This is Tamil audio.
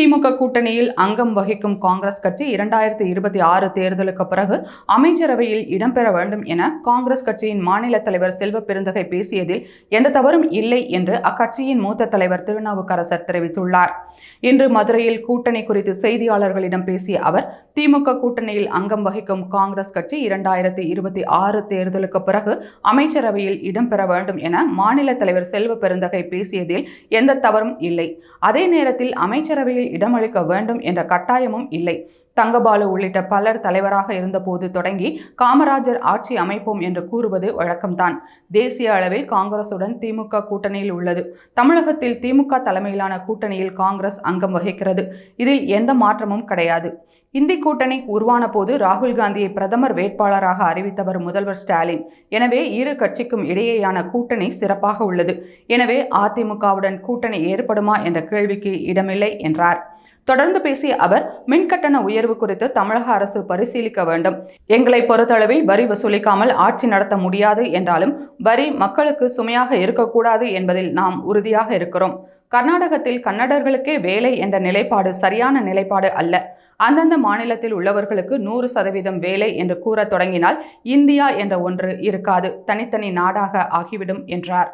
திமுக கூட்டணியில் அங்கம் வகிக்கும் காங்கிரஸ் கட்சி இரண்டாயிரத்தி இருபத்தி ஆறு தேர்தலுக்கு பிறகு அமைச்சரவையில் இடம்பெற வேண்டும் என காங்கிரஸ் கட்சியின் மாநில தலைவர் செல்வ பெருந்தகை பேசியதில் எந்த தவறும் இல்லை என்று அக்கட்சியின் மூத்த தலைவர் திருநாவுக்கரசர் தெரிவித்துள்ளார். இன்று மதுரையில் கூட்டணி குறித்து செய்தியாளர்களிடம் பேசிய அவர் திமுக கூட்டணியில் அங்கம் வகிக்கும் காங்கிரஸ் கட்சி இரண்டாயிரத்தி இருபத்தி ஆறு தேர்தலுக்கு பிறகு அமைச்சரவையில் இடம்பெற வேண்டும் என மாநில தலைவர் செல்வ பெருந்தகை பேசியதில் எந்த தவறும் இல்லை. அதே நேரத்தில் அமைச்சரவையில் இடமளிக்க வேண்டும் என்ற கட்டாயமும் இல்லை. தங்கபாலு உள்ளிட்ட பலர் தலைவராக இருந்தபோது தொடங்கி காமராஜர் ஆட்சி அமைப்போம் என்று கூறுவது வழக்கம்தான். தேசிய அளவில் காங்கிரசுடன் திமுக கூட்டணியில் உள்ளது. தமிழகத்தில் திமுக தலைமையிலான கூட்டணியில் காங்கிரஸ் அங்கம் வகிக்கிறது. இதில் எந்த மாற்றமும் கிடையாது. இந்தி கூட்டணி உருவான போது ராகுல் காந்தியை பிரதமர் வேட்பாளராக அறிவித்தவர் முதல்வர் ஸ்டாலின். எனவே இரு கட்சிக்கும் இடையேயான கூட்டணி சிறப்பாக உள்ளது. எனவே அதிமுகவுடன் கூட்டணி ஏற்படுமா என்ற கேள்விக்கு இடமில்லை என்றார். தொடர்ந்து பேசிய அவர் மின்கட்டண உயர்வு குறித்து தமிழக அரசு பரிசீலிக்க வேண்டும். எங்களை பொறுத்தளவில் வரி வசூலிக்காமல் ஆட்சி நடத்த முடியாது என்றாலும் வரி மக்களுக்கு சுமையாக இருக்கக்கூடாது என்பதில் நாம் உறுதியாக இருக்கிறோம். கர்நாடகத்தில் கன்னடர்களுக்கே வேலை என்ற நிலைப்பாடு சரியான நிலைப்பாடு அல்ல. அந்தந்த மாநிலத்தில் உள்ளவர்களுக்கு நூறு சதவீதம் வேலை என்று கூற தொடங்கினால் இந்தியா என்ற ஒன்று இருக்காது. தனித்தனி நாடாக ஆகிவிடும் என்றார்.